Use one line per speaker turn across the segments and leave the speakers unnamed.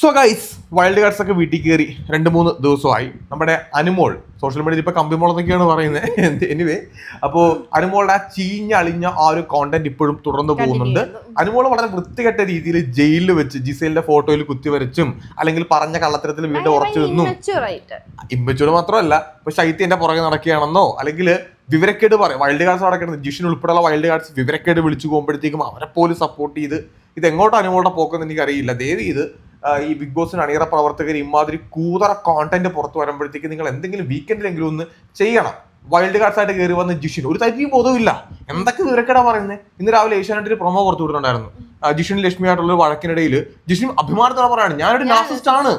So guys wild cards ഒക്കെ വീട്ടിൽ കയറി രണ്ട് മൂന്ന് ദിവസമായി. നമ്മുടെ അനുമോൾ സോഷ്യൽ മീഡിയയിൽ ഇപ്പൊ കമ്പിമോൾ എന്നൊക്കെയാണ് പറയുന്നത് എനിവേ അപ്പോൾ അനുമോളുടെ ആ ചീഞ്ഞളിഞ്ഞ ആ ഒരു കോണ്ടന്റ് ഇപ്പോഴും തുടർന്നു പോകുന്നുണ്ട്. അനുമോൾ വളരെ വൃത്തികെട്ട രീതിയിൽ ജയിലിൽ വെച്ച് ജിസേലിന്റെ ഫോട്ടോയിൽ കുത്തിവരച്ചും അല്ലെങ്കിൽ പറഞ്ഞ കള്ളത്തരത്തിൽ വീണ്ടും ഉറച്ചു നിന്നും. ഇമ്പച്ചൂർ മാത്രമല്ല ഇപ്പൊ ശൈത്യന്റെ പുറകെ നടക്കുകയാണെന്നോ അല്ലെങ്കിൽ വിവരക്കേട് പറയും വൈൽഡ് കാർഡ്സ് നടക്കുന്നത് ജിഷൻ ഉൾപ്പെടെയുള്ള വൈൽഡ് കാർഡ്സ് വിവരക്കേട് വിളിച്ചു പോകുമ്പോഴത്തേക്കും അവരെ പോലും സപ്പോർട്ട് ചെയ്ത് ഇത് എങ്ങോട്ട് അനുമോളുടെ പോക്കെന്ന് എനിക്കറിയില്ല. ദയവ് ഇത് ഈ ബിഗ് ബോസിന് അണിയറ പ്രവർത്തകർ ഇമാതിരി കൂതറ കോണ്ടന്റ് പുറത്തു വരുമ്പോഴത്തേക്ക് നിങ്ങൾ എന്തെങ്കിലും വീക്കെൻഡിലെങ്കിലും ഒന്ന് ചെയ്യണം. വൈൽഡ് കാർഡ്സ് ആയിട്ട് കയറി വന്ന ജിഷിൻ ഒരു തരിയും ബോധമില്ല എന്തൊക്കെ വിവരക്കേടാ പറയുന്നത് ഇന്ന് രാവിലെ ഏഷ്യാനെറ്റിൽ പ്രൊമോ പുറത്തു വിടുന്നുണ്ടായിരുന്നു ജിഷിൻ ലക്ഷ്മിയായിട്ടുള്ള ഒരു വഴക്കിനിടയിൽ ജിഷിൻ അഭിമാനത്തോടെ പറയാണ് ഞാനൊരു നാസിസ്റ്റ് ആണ്.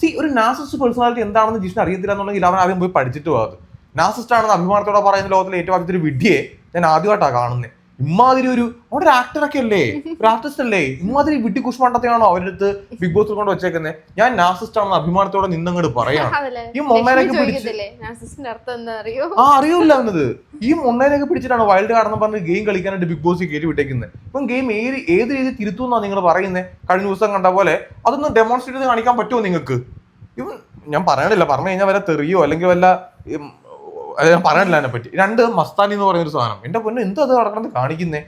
സി ഒരു നാസിസ്റ്റ് പേഴ്സണാലിറ്റി എന്താണെന്ന് ജിഷിൻ അറിയത്തില്ല എന്നുണ്ടെങ്കിൽ അവൻ ആദ്യം പോയി പഠിച്ചിട്ട് പോകാത് നാസിസ്റ്റ് ആണെന്ന് അഭിമാനത്തോടെ പറയുന്ന ലോകത്തിലെ ഏറ്റവും ആദ്യത്തെ ഒരു വിഡ്ഢിയെ ഞാൻ ആദ്യമായിട്ടാണ് കാണുന്നത് ഇമാതിരി ഒരു അവിടെ ഒരു ആക്ടറൊക്കെ അല്ലേ? ഒരു ആർട്ടിസ്റ്റ് അല്ലേ? ഇമാതിരി വിട്ടി കുഷ്മണ്ടത്തെയാണോ അവരുടെ അടുത്ത് ബിഗ് ബോസിൽ കൊണ്ട് വെച്ചേക്കുന്നത് ഞാൻ നാസിസ്റ്റ് ആണെന്ന് അഭിമാനത്തോടെ നിന്നങ്ങോട്ട്
പറയാം.
ഈ മൊമ്മേനൊക്കെ
ലക്ഷ്മി
പിടിച്ച് ആ അറിയൂല എന്നത്. ഈ മൊണ്ണേനൊക്കെ പിടിച്ചിട്ടാണ് വൈൽഡ് കാർഡ് എന്ന് പറഞ്ഞ് ഗെയിം കളിക്കാനായിട്ട് ബിഗ് ബോസ് കയറി വിട്ടേക്കുന്നത് ഇപ്പം ഗെയിം ഏത് ഏത് രീതി തിരുത്തുന്നാണ് നിങ്ങൾ പറയുന്നത് കഴിഞ്ഞ ദിവസം കണ്ട പോലെ അതൊന്നും ഡെമോൺസ്ട്രേറ്റ് ചെയ്ത് കാണിക്കാൻ പറ്റുമോ നിങ്ങൾക്ക്? ഇവൻ ഞാൻ പറയണില്ല. പറഞ്ഞു കഴിഞ്ഞാൽ വല്ല തെറിയോ അല്ലെങ്കിൽ വല്ല ഞാൻ പറയാനില്ല അതിനെ പറ്റി. രണ്ട് മസ്താനി എന്ന് പറയുന്ന ഒരു സാധനം. എന്റെ പൊന്നു എന്തോ അത് കിടക്കുന്നത് കാണിക്കുന്നേ?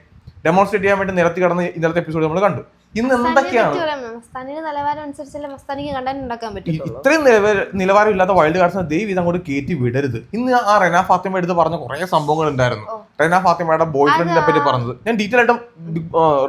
ഡെമോൺസ്ട്രേറ്റ് ചെയ്യാൻ വേണ്ടി നിരത്തി കടന്ന് ഇന്നലത്തെ എപ്പിസോഡ് നമ്മൾ കണ്ടു. ഇന്ന് എന്തൊക്കെയാണ്? ഇത്രയും നിലവാര ഇല്ലാത്ത വൈൽഡ് കാർഡ്സിനെ ദൈവം ഇതങ്ങോട്ട് അങ്ങോട്ട് കയറ്റി വിടരുത്. ഇന്ന് ആ റെന ഫാത്തിമ എടുത്ത് പറഞ്ഞ കുറെ സംഭവങ്ങൾ ഉണ്ടായിരുന്നു.
റെനാ
റെന ഫാത്തിമയുടെ ബോയ് ഫ്രണ്ടിനെ പറ്റി പറഞ്ഞത്. ഞാൻ ഡീറ്റെയിൽ ആയിട്ട്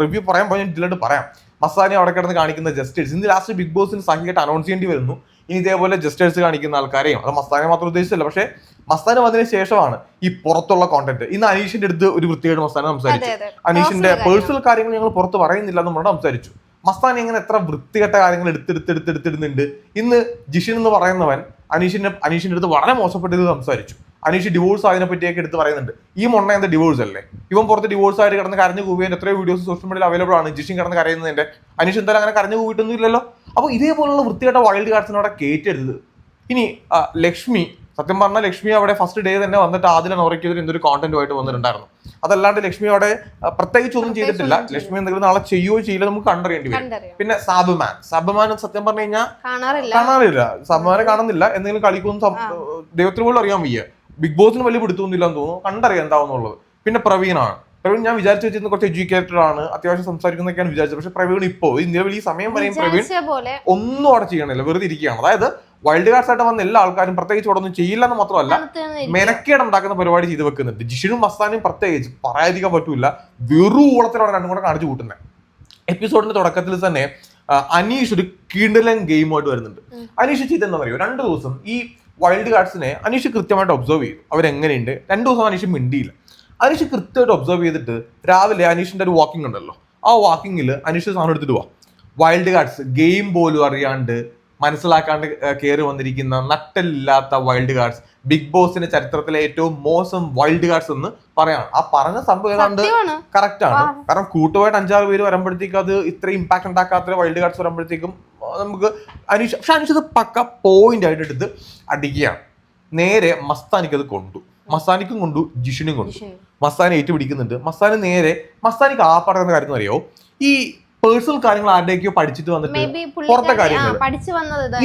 റിവ്യൂ പറയാൻ പോയി ഞാൻ ഡീറ്റെയിൽ ആയിട്ട് പറയാം. മസാനി അവിടെ കിടന്ന് കാണിക്കുന്ന ജസ്റ്റേഴ്സ് ഇന്ന് ലാസ്റ്റ് ബിഗ് ബോസിന് സഹിയായിട്ട് അനൗൺസ് ചെയ്യേണ്ടി വരുന്നു. ഇനി ഇതേപോലെ ജസ്റ്റേഴ്സ് കാണിക്കുന്ന ആൾക്കാരെയും അത് മസ്താനെ മാത്രം ഉദ്ദേശിച്ചല്ല പക്ഷേ മസ്താന വന്നതിന് ശേഷമാണ് ഈ പുറത്തുള്ള കോണ്ടന്റ് ഇന്ന് അനീഷിന്റെ അടുത്ത് ഒരു വൃത്തിയായിട്ട് മസ്താന സംസാരിച്ചു. അനീഷിന്റെ പേഴ്സണൽ കാര്യങ്ങൾ. ഞങ്ങൾ പുറത്ത് പറയുന്നില്ല എന്ന് നമ്മളോട് സംസാരിച്ചു. മസ്താൻ ഇങ്ങനെ എത്ര വൃത്തികെട്ട കാര്യങ്ങൾ എടുത്തെടുത്തെടുത്തെടുത്തിടുന്നുണ്ട്. ഇന്ന് ജിഷിൻ എന്ന് പറയുന്നവൻ അനീഷിന്റെ അനീഷിന്റെ അടുത്ത് വളരെ മോശപ്പെട്ടത് സംസാരിച്ചു. അനീഷ് ഡിവോഴ്സ് ആയതിനെ പറ്റിയൊക്കെ എടുത്ത് പറയുന്നുണ്ട്. ഈ മൊണ്ണ എന്താ ഡിവോഴ്സ് അല്ലേ? ഇവൻ പുറത്ത് ഡിവോഴ്സ് ആയിട്ട് കിടന്ന് കരഞ്ഞു കൂവിയതിന്റെ എത്രയോ വീഡിയോസ് സോഷ്യൽ മീഡിയയിൽ അവൈലബിൾ ആണ് ജിഷിൻ കിടന്ന് കരയുന്നതിന്റെ. അനീഷ് എന്തായാലും അങ്ങനെ കരഞ്ഞു കൂവിയിട്ടൊന്നും ഇല്ലല്ലോ അപ്പോൾ ഇതേപോലുള്ള വൃത്തികെട്ട വൈൽഡ് കാർഡ്സിനോടെ കയറ്റരുത്. ഇനി ലക്ഷ്മി സത്യം പറഞ്ഞാൽ ലക്ഷ്മി അവിടെ ഫസ്റ്റ് ഡേ തന്നെ വന്നിട്ട് ആദ്യം നോറയ്ക്കെതിരെ എന്തൊരു കോണ്ടന്റുമായിട്ട് വന്നിട്ടുണ്ടായിരുന്നു. അതല്ലാണ്ട് ലക്ഷ്മി അവിടെ പ്രത്യേകിച്ച് ഒന്നും ചെയ്തിട്ടില്ല. ലക്ഷ്മി എന്തെങ്കിലും നാളെ ചെയ്യുകയോ ചെയ്യില്ല നമുക്ക് കണ്ടറിയേണ്ടി വരും. പിന്നെ സാബുമാൻ. സാബുമാൻ സത്യം പറഞ്ഞു കഴിഞ്ഞാൽ
കാണാറില്ല.
സാബുമാനെ കാണുന്നില്ല. എന്തെങ്കിലും കളിക്കൊന്നും ദൈവത്തിന് പോലും അറിയാൻ വയ്യ. ബിഗ് ബോസിന് വലിയ പിടുത്തൊന്നുമില്ല എന്ന് തോന്നുന്നു. കണ്ടറിയാം എന്താവുന്നുള്ളത്. പിന്നെ പ്രവീണാണ്. പ്രവീൺ ഞാൻ വിചാരിച്ചു വെച്ചിരുന്ന കുറച്ച് എഡ്യൂക്കേറ്റഡ് ആണ്. അത്യാവശ്യം സംസാരിക്കുന്നൊക്കെയാണ് വിചാരിച്ചത്. പക്ഷെ പ്രവീൺ ഇപ്പോൾ ഈ നിലവിൽ ഈ സമയം വരെയും പ്രവീൺ ഒന്നും അവിടെ ചെയ്യണില്ല. വെറുതെ ഇരിക്കുകയാണ്. അതായത് വൈൽഡ് കാർഡ്സ് ആയിട്ട് വന്ന എല്ലാ ആൾക്കാരും പ്രത്യേകിച്ച് ഇവിടെ ഒന്നും ചെയ്യില്ല എന്ന് മാത്രമല്ല മെനക്കേട് ഉണ്ടാക്കുന്ന പരിപാടി ചെയ്ത് വെക്കുന്നുണ്ട്. ജിഷിനും മസ്താനും പ്രത്യേകിച്ച് പറയാതിരിക്കാൻ പറ്റൂല. വെറു ഊളത്തിലാണ് രണ്ടും കൂടെ കാണിച്ചു കൂട്ടുന്നത് എപ്പിസോഡിന്റെ തുടക്കത്തിൽ തന്നെ അനീഷ് ഒരു കീണ്ടലൻ ഗെയിമായിട്ട് വരുന്നുണ്ട്. അനീഷ് ചെയ്തെന്ന് പറയുക രണ്ട് ദിവസം ഈ വൈൽഡ് കാർഡ്സിനെ അനീഷ് കൃത്യമായിട്ട് ഒബ്സർവ് ചെയ്തു. അവരെങ്ങനെയുണ്ട്? രണ്ട് ദിവസം അനീഷ് മിണ്ടിയില്ല. അനീഷ് കൃത്യമായിട്ട് ഒബ്സർവ് ചെയ്തിട്ട് രാവിലെ അനീഷിന്റെ ഒരു വാക്കിംഗ് ഉണ്ടല്ലോ. ആ വാക്കിങ്ങിൽ അനീഷ് സാധനം എടുത്തിട്ട് പോവാ വൈൽഡ് കാർഡ്സ് ഗെയിം പോലും അറിയാണ്ട് മനസ്സിലാക്കാണ്ട് കയറി വന്നിരിക്കുന്ന നട്ടലില്ലാത്ത വൈൽഡ് കാർഡ്സ് ബിഗ് ബോസിന്റെ ചരിത്രത്തിലെ ഏറ്റവും മോശം വൈൽഡ് കാർഡ്സ് എന്ന് പറയാണ് ആ പറഞ്ഞ സംഭവം ഏതാണ്ട് കറക്റ്റ് ആണ്. കാരണം കൂട്ടുമായിട്ട് അഞ്ചാറ് പേര് വരുമ്പോഴത്തേക്കും അത് ഇത്ര ഇമ്പാക്ട് ഉണ്ടാക്കാത്ത വൈൽഡ് കാർഡ്സ് വരുമ്പോഴത്തേക്കും നമുക്ക് അനീഷ് പക്ഷെ അനീഷ് ഇത് പക്ക പോയിന്റ് ആയിട്ട് എടുത്ത് അടിക്കുകയാണ്. നേരെ മസ്താനിക്ക് അത് കൊണ്ടു. മസ്താനിക്കും കൊണ്ടു ജിഷിനും കൊണ്ടു. മസ്താനെ ഏറ്റുപിടിക്കുന്നുണ്ട്. മസ്താന് നേരെ മസ്താനിക്ക് ആ പറയുന്ന കാര്യം അറിയോ? ഈ പേഴ്സണൽ കാര്യങ്ങൾ ആരുടെയൊക്കെയോ പഠിച്ചിട്ട് വന്നിട്ട് പുറത്തെ
കാര്യങ്ങൾ.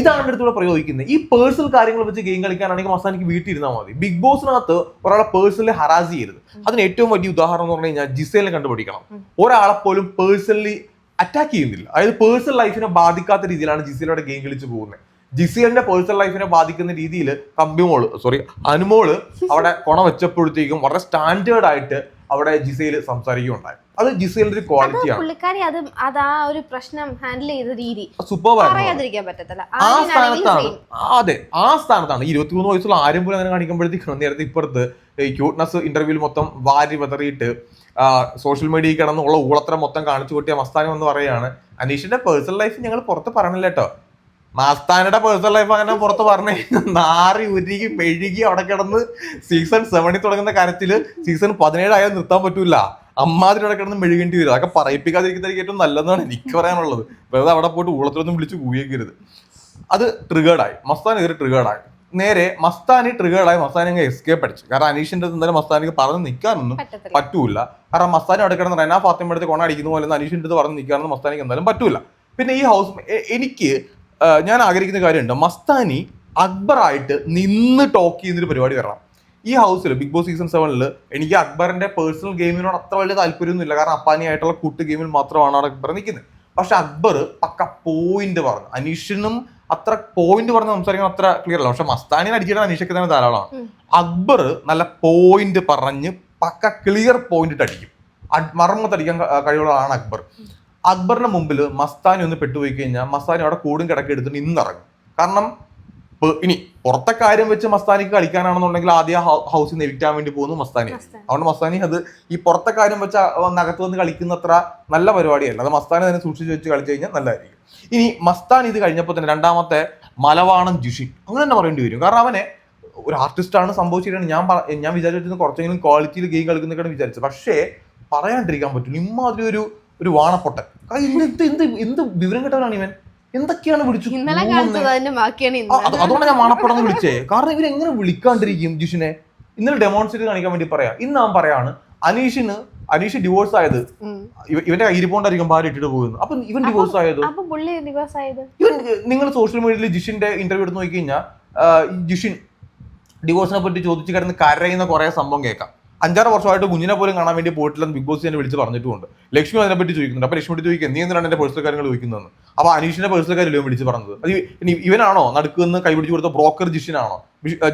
ഇതാണ് എന്റെ അടുത്തൂടെ പ്രയോഗിക്കുന്നത്. ഈ പേഴ്സണൽ കാര്യങ്ങൾ വെച്ച് ഗെയിം കളിക്കാനാണെങ്കിൽ അവസാനിക്ക് വീട്ടിൽ ഇരുന്നാൽ മതി. ബിഗ് ബോസിനകത്ത് ഒരാളെ പേഴ്സണലി ഹറാസ് ചെയ്യരുത്. അതിന് ഏറ്റവും വലിയ ഉദാഹരണം എന്ന് പറഞ്ഞു കഴിഞ്ഞാൽ ജിസേലിനെ കണ്ടുപിടിക്കണം. ഒരാളെ പോലും പേഴ്സണലി അറ്റാക്ക് ചെയ്യുന്നില്ല. അതായത് പേഴ്സണൽ ലൈഫിനെ ബാധിക്കാത്ത രീതിയിലാണ് ജിസേലയുടെ ഗെയിം കളിച്ച് പോകുന്നത്. ജിസേലിന്റെ പേഴ്സണൽ ലൈഫിനെ ബാധിക്കുന്ന രീതിയിൽ കമ്പിമോൾ സോറി അനുമോൾ അവിടെ കൊണ വെച്ചപ്പോഴത്തേക്കും വളരെ സ്റ്റാൻഡേർഡ് ആയിട്ട് അവിടെ ജിസേൽ സംസാരിക്കുകയുണ്ടായി. അത് ജിസേലിന്റെ ഒരു ക്വാളിറ്റിയാണ്
പുള്ളിക്കാരി അത് അത് ആ ഒരു പ്രശ്നം ഹാൻഡിൽ ചെയ്ത രീതി
സൂപ്പർ
പറയാതിരിക്കാൻ പറ്റത്തില്ല.
ആ സ്ഥാനത്താണ്. അതെ. ആ സ്ഥാനത്താണ്. ഇരുപത്തിമൂന്ന് വയസ്സുള്ള ആരും പോലും അങ്ങനെ കാണിക്കുമ്പോഴത്തേക്കാണ് നേരത്തെ ഇപ്പുറത്ത് ഈ ക്യൂട്ട്നസ് ഇന്റർവ്യൂവിൽ മൊത്തം വാരി വെതറിയിട്ട് സോഷ്യൽ മീഡിയയിൽ കിടന്നുള്ള ഊളത്തരം മൊത്തം കാണിച്ചു കൂട്ടിയ മസ്താനം എന്ന് പറയുകയാണ്. അനീഷിന്റെ പേഴ്സണൽ ലൈഫ് ഞങ്ങൾ പുറത്ത് പറഞ്ഞില്ല കേട്ടോ. മാസ്താനയുടെ പേഴ്സണൽ ലൈഫ് അങ്ങനെ പുറത്ത് പറഞ്ഞു നാറി ഉരുകി മെഴുകി അവിടെ കിടന്ന് സീസൺ സെവനിൽ തുടങ്ങുന്ന കാര്യത്തിൽ സീസൺ പതിനേഴായാലും നിർത്താൻ പറ്റൂല. അമ്മാതിരി അവിടെ കിടന്ന് മെഴുകേണ്ടി വരും. അതൊക്കെ പറയിപ്പിക്കാതിരിക്കുന്നതായിരിക്കും ഏറ്റവും നല്ലതെന്നാണ് എനിക്ക് പറയാനുള്ളത്. വെറുതെ അവിടെ പോയിട്ട് ഊളത്തിലൊന്നും വിളിച്ച് കൂയേക്കരുത് അത് ട്രിഗേർഡായി മസ്താൻ ഇതൊരു ട്രിഗേർഡായി നേരെ മസ്താനി ട്രിഗേർഡായി മസ്താനി അങ്ങ് എസ്കേപ്പ് അടിച്ചു. കാരണം അനീഷിന്റെ എന്തായാലും മസ്താനിക്ക് പറഞ്ഞ് നിൽക്കാനൊന്നും പറ്റൂല. കാരണം മസ്താനി അവിടെ കിടന്ന് റെന ഫാത്തിമ എടുത്ത് കൊണ അടിക്കുന്ന പോലെ അനീഷിന്റെ അടുത്ത് പറഞ്ഞ് നിൽക്കാനൊന്നും മസ്താനിക്ക് എന്തായാലും പറ്റൂല. പിന്നെ ഈ ഹൗസ് എനിക്ക് ഞാൻ ആഗ്രഹിക്കുന്ന കാര്യമുണ്ട്. മസ്താനി അക്ബറായിട്ട് നിന്ന് ടോക്ക് ചെയ്യുന്നൊരു പരിപാടി വരണം. ഈ ഹൗസിൽ ബിഗ് ബോസ് സീസൺ സെവനിൽ എനിക്ക് അക്ബറിന്റെ പേഴ്സണൽ ഗെയിമിനോട് അത്ര വലിയ താല്പര്യമൊന്നുമില്ല. കാരണം അപ്പാനിയായിട്ടുള്ള കൂട്ട് ഗെയിമിൽ മാത്രമാണ് അക്ബർ നിൽക്കുന്നത്. പക്ഷെ അക്ബർ പക്ക പോയിന്റ് പറഞ്ഞു. അനീഷിനും അത്ര പോയിന്റ് പറഞ്ഞ് സംസാരിക്കാൻ അത്ര ക്ലിയർ അല്ല. പക്ഷെ മസ്താനിനെ അടിച്ചിട്ട് അനീഷൊക്കെ തന്നെ ധാരാളമാണ്. അക്ബർ നല്ല പോയിന്റ് പറഞ്ഞ് പക്ക ക്ലിയർ പോയിന്റ് അടിക്കും മറമ്മത്തടിക്കാൻ കഴിവുള്ള ആളാണ് അക്ബർ. അക്ബറിന്റെ മുമ്പിൽ മസ്താനി ഒന്ന് പെട്ടുപോയി കഴിഞ്ഞാൽ മസ്താനി അവിടെ കൂടും കിടക്കി എടുത്തിട്ട് ഇന്നിറങ്ങും. കാരണം ഇനി പുറത്തെ കാര്യം വെച്ച് മസ്താനിക്ക് കളിക്കാനാണെന്നുണ്ടെങ്കിൽ ആദ്യം ഹൗസിൽ നിന്ന് എവിക്റ്റാൻ വേണ്ടി പോകുന്നു മസ്താനി. അതുകൊണ്ട് മസ്താനി അത് ഈ പുറത്തെ കാര്യം വെച്ച് നഗത്ത് വന്ന് കളിക്കുന്ന അത്ര നല്ല പരിപാടിയല്ല. അത് മസ്താനി തന്നെ സൂക്ഷിച്ച് വെച്ച് കളിച്ചു കഴിഞ്ഞാൽ നല്ലതായിരിക്കും. ഇനി മസ്താൻ ഇത് കഴിഞ്ഞപ്പോൾ തന്നെ രണ്ടാമത്തെ മലവാണം ജുഷി അങ്ങനെ തന്നെ പറയേണ്ടി വരും. കാരണം അവനെ ഒരു ആർട്ടിസ്റ്റാണ് സംഭവിച്ചിട്ടാണ് ഞാൻ പറ- ഞാൻ വിചാരിച്ചിരുന്നത് കുറച്ചെങ്കിലും ക്വാളിറ്റിയിൽ ഗെയിം കളിക്കുന്നൊക്കെയാണ് വിചാരിച്ചത്. പക്ഷേ പറയാണ്ടിരിക്കാൻ പറ്റില്ല ഇമ്മാതിരി ഒരു ഒരു വാണപ്പൊട്ടൻ. എന്ത് എന്ത് എന്ത് വിവരം കേട്ടവനാണ് ഇവൻ? എന്തൊക്കെയാണ് വിളിച്ചു അതുകൊണ്ട് ഞാൻ മണപ്പടം വിളിച്ചേ. കാരണം ഇവരെങ്ങനെ എങ്ങനെ വിളിക്കാണ്ടിരിക്കും ജിഷിനെ? ഇന്നലെ ഡെമോൺസ്ട്രേറ്റ് കാണിക്കാൻ വേണ്ടി പറയാം. ഇന്ന് ഞാൻ പറയാണ് അനീഷിന് അനീഷ് ഡിവോഴ്സ് ആയത്.
ഇവന്റെ
ഇവ- ഇവന്റെ കയ്യിരിപ്പോണ്ടായിരിക്കും ഭാര്യ ഇട്ടിട്ട് പോകുന്നു അപ്പൊ ഇവൻ ഡിവോഴ്സ് ആയത്? ഇവൻ നിങ്ങൾ സോഷ്യൽ മീഡിയയിൽ ജിഷിന്റെ ഇന്റർവ്യൂ എടുത്ത് നോക്കി കഴിഞ്ഞാൽ ജിഷിൻ ഡിവോഴ്സിനെ പറ്റി ചോദിച്ചു കിടന്ന് കരയുന്ന കുറെ സംഭവം കേൾക്കാം. അഞ്ചാറ് വർഷമായിട്ട് കുഞ്ഞിനെ പോലും കാണാൻ വേണ്ടി പോയിട്ടില്ലെന്ന് ബിഗ് ബോസ് തന്നെ വിളിച്ച് പറഞ്ഞിട്ടുണ്ട് ലക്ഷ്മി അതിനെപ്പറ്റി ചോദിക്കുന്നുണ്ട്. അപ്പൊ ലക്ഷ്മിയോട് ചോദിക്കുക നീ എന്തിനാണ് എന്റെ പേഴ്സണൽ കാര്യങ്ങൾ ചോദിക്കുന്നതെന്ന്? അപ്പൊ അനീഷിന്റെ പേഴ്സണൽ കാര്യം വിളിച്ച് പറഞ്ഞത്? അത് ഇവനാണോ നടക്കുന്ന കൈപിടിച്ച് കൊടുത്ത ബ്രോക്കർ ജിഷിനാണോ?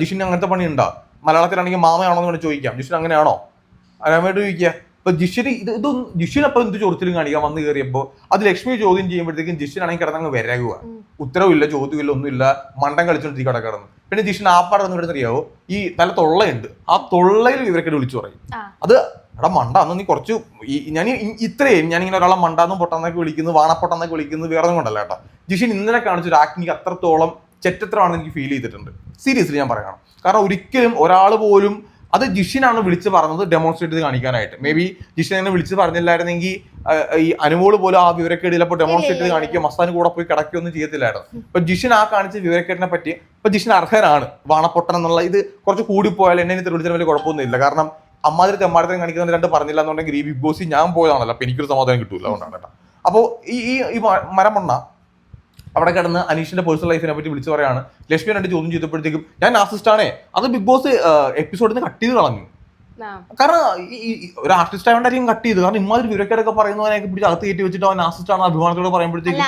ജിഷിന് അങ്ങനത്തെ പണി ഉണ്ടോ മലയാളത്തിലാണെങ്കിൽ മാമയാണോ എന്ന് ചോദിക്കാം. ജിഷിൻ അങ്ങനെയാണോ? അറിയാനായിട്ട് ചോദിക്കുക? ഇപ്പൊ ജിഷിന് ഇത് ഇതൊന്നും ജിഷിൻ അപ്പൊ എന്ത് ചോദ്യത്തിലും കാണിക്കാൻ വന്ന് കയറിയപ്പോ അത് ലക്ഷ്മി ചോദ്യം ചെയ്യുമ്പോഴത്തേക്കും ജിഷിനാണെങ്കിൽ കിടന്നങ്ങ് വിരകുക. ഉത്തരവില്ല ചോദ്യമില്ല ഒന്നുമില്ല. മണ്ടം കളിച്ചോണ്ടിരിക്കും കിടക്കിടന്ന് കിടന്ന് പിന്നെ ജിഷിന് ആപ്പാട് എന്ന് അറിയാവോ ഈ നല്ല തൊള്ളയുണ്ട്. ആ തൊള്ളയിൽ ഇവരൊക്കെ വിളിച്ചു പറയും. അത് എടാ മണ്ട അന്ന് നീ കുറച്ച് ഞാൻ ഇത്രയും ഞാനിങ്ങനെ ഒരാളെ മണ്ടാന്നും പൊട്ടാന്നൊക്കെ വിളിക്കുന്നു വാണപ്പൊട്ടാന്നൊക്കെ വിളിക്കുന്നു വേറെ ഒന്നും കൊണ്ടല്ല കേട്ടോ. ജിഷിൻ ഇന്നലെ കാണിച്ചൊരു ആക്ടിങ് അത്രത്തോളം ചെറ്റത്രമാണെന്ന് എനിക്ക് ഫീൽ ചെയ്തിട്ടുണ്ട്. സീരിയസ്ലി ഞാൻ പറയണം കാരണം ഒരിക്കലും ഒരാൾ പോലും അത് ജിഷിനാണ് വിളിച്ച് പറഞ്ഞത് ഡെമോൺസ്ട്രേറ്റ് ചെയ്ത് കാണിക്കാനായിട്ട്. മേ ബി ജിഷിൻ അങ്ങനെ വിളിച്ച് പറഞ്ഞില്ലായിരുന്നെങ്കിൽ ഈ അനുമോൾ പോലും ആ വിവരക്കേട് ചിലപ്പോൾ ഡെമോൺസ്ട്രേറ്റ് ചെയ്ത് കാണിക്കുക മസ്താൻ കൂടെ പോയി കിടക്കുകയൊന്നും ചെയ്യത്തില്ലായിരുന്നു. അപ്പൊ ജിഷിൻ ആ കാണിച്ച വിവരക്കേടിനെ പറ്റി ഇപ്പൊ ജിഷിൻ അർഹനാണ് വാണപ്പൊട്ടൻ എന്നുള്ള ഇത് കുറച്ച് കൂടിപ്പോയാൽ എന്നെ ഇനി വിളിച്ചാൽ വലിയ കുഴപ്പമൊന്നുമില്ല. കാരണം അമ്മാതിരി തെമ്മാടത്തിനും കാണിക്കുന്ന രണ്ട് പറഞ്ഞില്ല എന്നുണ്ടെങ്കിൽ ഈ ബിഗ് ബോസ് ഞാൻ പോയതാണല്ലോ. അപ്പൊ എനിക്കൊരു സമാധാനം കിട്ടൂല അതുകൊണ്ടാണ് കേട്ടോ. അപ്പോൾ ഈ ഈ മരമണ്ണ അവിടെ കിടന്ന് അനീഷിന്റെ പേഴ്സണൽ ലൈഫിനെ പറ്റി വിളിച്ചു പറയാണ്. ലക്ഷ്മി രണ്ട് ചോദ്യം ചെയ്തപ്പോഴത്തേക്കും ഞാൻ ആർട്ടിസ്റ്റ് ആണേ. അത് ബിഗ് ബോസ് എപ്പിസോഡിൽ നിന്ന് കട്ട് ചെയ്ത് കളഞ്ഞു. കാരണം ഈ- ഒരു ആർട്ടിസ്റ്റ് ആയതുകൊണ്ടായിരിക്കും കട്ട് ചെയ്ത്. കാരണം ഇമാതിരി വിവരക്കേടൊക്കെ പറയുന്നവനെ പിടിച്ച് അകത്ത് കയറ്റി വെച്ചിട്ട് അവൻ ആർട്ടിസ്റ്റ് ആണ് അഭിമാനത്തോട് പറയുമ്പോഴത്തേക്കും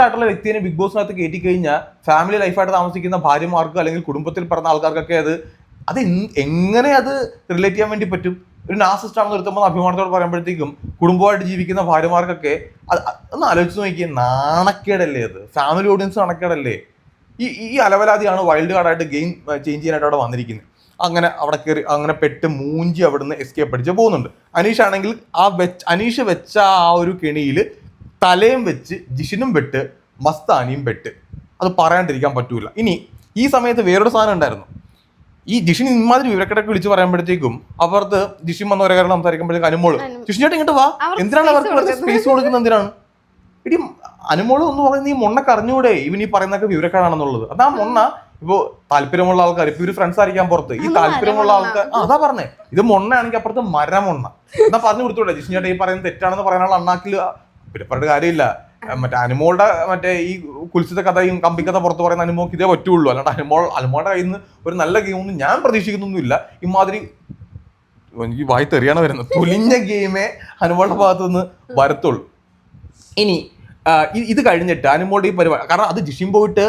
ആയിട്ടുള്ള വ്യക്തിനെ ബിഗ് ബോസിനകത്ത് കയറ്റി കഴിഞ്ഞാൽ ഫാമിലി ലൈഫായിട്ട് താമസിക്കുന്ന ഭാര്യമാർക്ക് അല്ലെങ്കിൽ കുടുംബത്തിൽ പറഞ്ഞ ആൾക്കാർക്കൊക്കെ അത് അത് എങ്ങനെ അത് റിലേറ്റ് ചെയ്യാൻ വേണ്ടി പറ്റും? ഒരു നാസിസ്റ്റ് ആണെന്ന് നിർത്തുമ്പോൾ അഭിമാനത്തോട് പറയുമ്പോഴത്തേക്കും കുടുംബമായിട്ട് ജീവിക്കുന്ന ഭാര്യമാർക്കൊക്കെ ഒന്ന് ആലോചിച്ച് നോക്കിയേ നാണക്കേടല്ലേ അത്? ഫാമിലി ഓഡിയൻസ് നാണക്കേടല്ലേ? ഈ ഈ അലവലാതിയാണ് വൈൽഡ് കാർഡായിട്ട് ഗെയിം ചേഞ്ച് ചെയ്യാനായിട്ട് അവിടെ വന്നിരിക്കുന്നത് അങ്ങനെ അവിടെ കയറി അങ്ങനെ പെട്ട് മൂഞ്ചി അവിടുന്ന് എസ്കേപ്പ് അടിച്ച് പോകുന്നുണ്ട്. അനീഷ് ആണെങ്കിൽ ആ വെച്ച് അനീഷ് വെച്ച ആ ഒരു കെണിയിൽ തലയും വെച്ച് ജിഷിനും പെട്ട് മസ്താനിയും പെട്ട്. അത് പറയാണ്ടിരിക്കാൻ പറ്റൂല. ഇനി ഈ സമയത്ത് വേറൊരു സാധനം ഉണ്ടായിരുന്നു. ഈ ജിഷിൻ ഇമാതിരി വിവരക്കിടക്ക് വിളിച്ച് പറയുമ്പോഴത്തേക്കും അപ്പുറത്ത് ജിഷിൻ വന്ന ഒരേ കാരണം സംസാരിക്കുമ്പോഴത്തേക്ക് അനുമോൾ
അനു-
ജിഷിൻ ചേട്ടൻ ഇങ്ങോട്ട് വാ. എന്തിനാണ് അവർക്ക് വെറുതെ? സ്പേസ് കൊടുക്കുന്നത്? എന്തിനാണ്? ഇടി അനുമോൾ എന്ന് പറയുന്നത് ഈ മുണ്ണ കറിഞ്ഞൂടെ ഇവൻ ഈ പറയുന്നൊക്കെ വിവരക്കേടാണെന്നുള്ളത്. അതാ മുണ്ണ. ഇപ്പോ താല്പര്യമുള്ള ആൾക്കാർ ഇപ്പൊ ഇവർ ഫ്രണ്ട്സ് ആയിരിക്കാൻ പുറത്ത്. ഈ താല്പര്യമുള്ള ആൾക്കാർ അതാ പറഞ്ഞേ. ഇത് മൊണ്ണയാണെങ്കിൽ അപ്പുറത്ത് മരമൊണ്ണ. എന്നാ പറഞ്ഞു കൊടുത്തൂടെ? ജിഷിൻ ചേട്ടാ ഈ പറയുന്നത് തെറ്റാണെന്ന് പറയാനുള്ള അണ്ണാക്കിൽ പിന്നെ പറഞ്ഞിട്ട് കാര്യമില്ല. മറ്റേ അനുമോളുടെ മറ്റേ ഈ കുലിശിത കഥയും കമ്പിക്കഥ പുറത്ത് പറയുന്ന അനുമോക്ക് ഇതേ പറ്റുള്ളൂ. അല്ലാണ്ട് അനുമോൾ അനുമോളുടെ കയ്യിൽ നിന്ന് ഒരു നല്ല ഗെയിമൊന്നും ഞാൻ പ്രതീക്ഷിക്കുന്നൊന്നുമില്ല. ഇമാതിരി എനിക്ക് വായി തെറിയാണ് വരുന്നത്. തുലിഞ്ഞ ഗെയിമേ അനുമോളുടെ ഭാഗത്തു നിന്ന് വരത്തുള്ളൂ. ഇനി ഇത് കഴിഞ്ഞിട്ട് അനുമോളുടെ ഈ പരിപാടി കാരണം അത് ജിഷിം പോയിട്ട്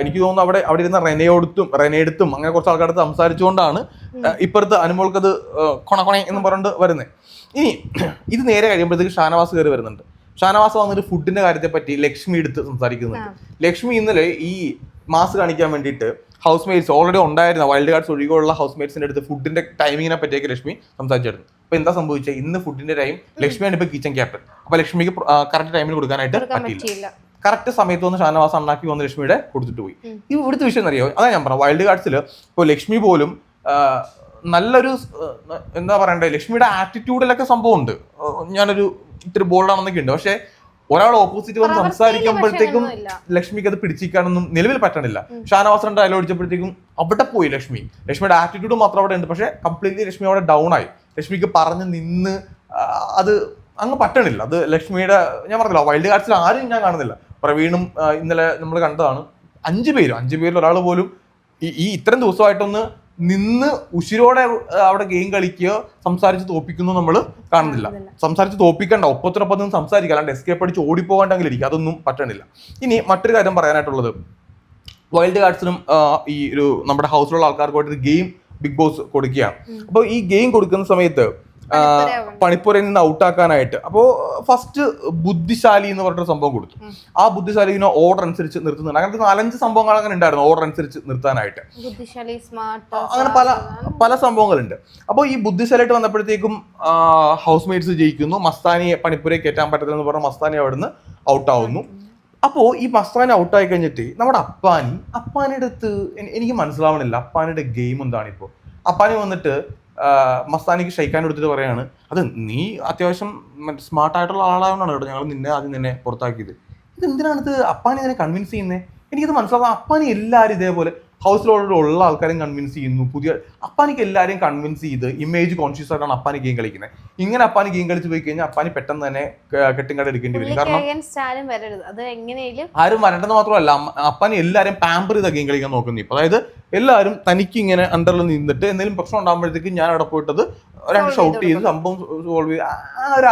എനിക്ക് തോന്നുന്നു അവിടെ അവിടെ ഇരുന്ന റെനയോടുത്തും റെനയെടുത്തും അങ്ങനെ കുറച്ച് ആൾക്കാരടുത്ത് സംസാരിച്ചുകൊണ്ടാണ് ഇപ്പുറത്ത് അനുമോൾക്കത് കൊണ കൊണ എന്ന് പറഞ്ഞുകൊണ്ട് വരുന്നത് ഇനി ഇത് നേരെ കഴിയുമ്പോഴത്തേക്ക് ഷാനവാസ് കയറി വരുന്നുണ്ട്. ഷാനവാസ് വന്നിട്ട് ഫുഡിന്റെ കാര്യത്തെ പറ്റി ലക്ഷ്മി എടുത്ത് സംസാരിക്കുന്നുണ്ട്. ലക്ഷ്മി ഇന്നലെ ഈ മാസ് കാണിക്കാൻ വേണ്ടിയിട്ട് ഹൗസ് മേറ്റ്സ് ഓൾറെഡി ഉണ്ടായിരുന്ന വൈൽഡ് കാർഡ്സ് ഒഴികെയുള്ള ഹൗസ് മേറ്റ്സിന്റെ അടുത്ത് ഫുഡിന്റെ ടൈമിങ്ങിനെ പറ്റിയൊക്കെ ലക്ഷ്മി സംസാരിച്ചായിരുന്നു അപ്പൊ എന്താ സംഭവിച്ചത് ഇന്ന് ഫുഡിന്റെ ടൈം ലക്ഷ്മിയാണ് ഇപ്പൊ കിച്ചൺ ക്യാപ്റ്റൻ അപ്പൊ ലക്ഷ്മിക്ക് കറക്റ്റ് ടൈമിൽ കൊടുക്കാനായിട്ട് പറ്റിയില്ല. കറക്റ്റ് സമയത്ത് വന്ന് ഷാനവാസ് അണ്ണാക്കി വന്ന് ലക്ഷ്മിയുടെ കൊടുത്തിട്ട് പോയി.
ഉം.
ഇവിടുത്തെ വിഷയം അറിയോ? അതാ ഞാൻ പറഞ്ഞു വൈൽഡ് കാർഡ്സിൽ ഇപ്പോൾ ലക്ഷ്മി പോലും നല്ലൊരു എന്താ പറയണ്ടേ? ലക്ഷ്മിയുടെ ആറ്റിറ്റ്യൂഡിലൊക്കെ സംഭവം ഉണ്ട് ആ, ഞാനൊരു ഇത്തിരി ബോൾഡാണെന്നൊക്കെ ഉണ്ട്. പക്ഷെ ഒരാൾ ഓപ്പോസിറ്റ് വന്ന് സംസാരിക്കുമ്പോഴത്തേക്കും ലക്ഷ്മിക്ക് അത് പിടിച്ചിരിക്കാനൊന്നും നിലവിൽ പറ്റണില്ല. ഷാനവാസറിന്റെ അടിച്ചപ്പോഴത്തേക്കും അവിടെ പോയി ലക്ഷ്മി. ലക്ഷ്മിയുടെ ആറ്റിറ്റ്യൂഡ് മാത്രം അവിടെ ഉണ്ട്. പക്ഷെ കംപ്ലീറ്റ്ലി ലക്ഷ്മി അവിടെ ഡൗൺ ആയി. ലക്ഷ്മിക്ക് പറഞ്ഞ് നിന്ന് അത് അങ്ങ് പറ്റണില്ല. അത് ലക്ഷ്മിയുടെ ഞാൻ പറഞ്ഞില്ല വൈൽഡ് കാർഡ്സിൽ ആരും ഞാൻ കാണുന്നില്ല. പ്രവീണും ഇന്നലെ നമ്മൾ കണ്ടതാണ്. അഞ്ചു പേരും അഞ്ചു പേരിൽ ഒരാൾ പോലും ഈ ഈ ഇത്രയും ദിവസമായിട്ടൊന്ന് നിന്ന് ഉശിരോടെ അവിടെ ഗെയിം കളിക്കുകയോ സംസാരിച്ച് തോപ്പിക്കുന്നു നമ്മൾ കാണുന്നില്ല. സംസാരിച്ച് തോപ്പിക്കണ്ട. ഒപ്പത്തിനൊപ്പം നിന്ന് സംസാരിക്കുക. അല്ലാണ്ട് എസ്കേപ്പ് അടിച്ച് ഓടിപ്പോകാണ്ടെങ്കിലും ഇരിക്കുക അതൊന്നും പറ്റണില്ല. ഇനി മറ്റൊരു കാര്യം പറയാനായിട്ടുള്ളത്. വൈൽഡ് കാർഡ്സിനും ഈ ഒരു നമ്മുടെ ഹൗസിലുള്ള ആൾക്കാർക്കുമായിട്ട് ഒരു ഗെയിം ബിഗ് ബോസ് കൊടുക്കുകയാണ്. അപ്പോൾ ഈ ഗെയിം കൊടുക്കുന്ന സമയത്ത്. പണിപ്പുരയിൽ നിന്ന് ഔട്ടാക്കാനായിട്ട്. അപ്പോ ഫസ്റ്റ് ബുദ്ധിശാലി എന്ന് പറഞ്ഞൊരു സംഭവം കൊടുത്തു. ആ ബുദ്ധിശാലിനെ ഓർഡർ അനുസരിച്ച് നിർത്തുന്നുണ്ട്. അങ്ങനത്തെ നാലഞ്ച് സംഭവങ്ങൾ അങ്ങനെ ഉണ്ടായിരുന്നു ഓർഡർ അനുസരിച്ച് നിർത്താനായിട്ട്. അങ്ങനെ പല പല സംഭവങ്ങളുണ്ട്. അപ്പോൾ ഈ ബുദ്ധിശാലിയായിട്ട് വന്നപ്പോഴത്തേക്കും ഹൗസ് മേറ്റ്സ് ജയിക്കുന്നു. മസ്താനിയെ പണിപ്പുരയെ കയറ്റാൻ പറ്റത്തില്ലെന്ന് പറഞ്ഞ മസ്താനി അവിടുന്ന് ഔട്ടാവുന്നു. അപ്പോൾ ഈ മസ്താനി ഔട്ടായി കഴിഞ്ഞിട്ട് നമ്മുടെ അപ്പാനി അപ്പാനിയുടെ അടുത്ത് എനിക്ക് മനസ്സിലാവണില്ല. അപ്പാനിയുടെ ഗെയിം എന്താണ് ഇപ്പോൾ അപ്പാനി വന്നിട്ട് മസ്താനിക്ക് ഷെയ്ക്കാൻ എടുത്തിട്ട് പറയാണ് അത് നീ അത്യാവശ്യം സ്മാർട്ട് ആയിട്ടുള്ള ആളായതുകൊണ്ടാണ് കേട്ടോ ഞങ്ങൾ നിന്നെ ആദ്യം നിന്നെ പുറത്താക്കിയത്. ഇത് എന്തിനാണ് ഇത്? അപ്പാനി ഇതിനെ കൺവിൻസ് ചെയ്യുന്നത് എനിക്കിത് മനസ്സിലാവും അപ്പാനി എല്ലാവരും ഇതേപോലെ ഹൗസിലുള്ള ആൾക്കാരെയും കൺവിൻസ് ചെയ്യുന്നു. പുതിയ അപ്പാനിക്ക് എല്ലാവരെയും കൺവിൻസ് ചെയ്ത് ഇമേജ് കോൺഷ്യസ് ആയിട്ടാണ് അപ്പാനി ഗെയിം കളിക്കുന്നത് ഇങ്ങനെ അപ്പാനി ഗെയിം കളിച്ച് പോയി കഴിഞ്ഞാൽ അപ്പാനി പെട്ടെന്ന് തന്നെ കെട്ടിങ്ങാട് എടുക്കേണ്ടി വരും. കാരണം
ആരും
വരണ്ടെന്ന് മാത്രമല്ല അപ്പാനി എല്ലാവരും പാമ്പർ ചെയ്ത ഗെയിം കളിക്കാൻ നോക്കുന്നു. ഇപ്പൊ അതായത് എല്ലാവരും തനിക്ക് ഇങ്ങനെ അണ്ടറിൽ നിന്നിട്ട് എന്തെങ്കിലും പ്രശ്നം ഉണ്ടാകുമ്പോഴത്തേക്ക് ഞാൻ അവിടെ പോയിട്ടത് രണ്ട് ഷൗട്ട്
ചെയ്ത്
സംഭവം സോൾവ് ചെയ്ത് ആ- ആ ഒരു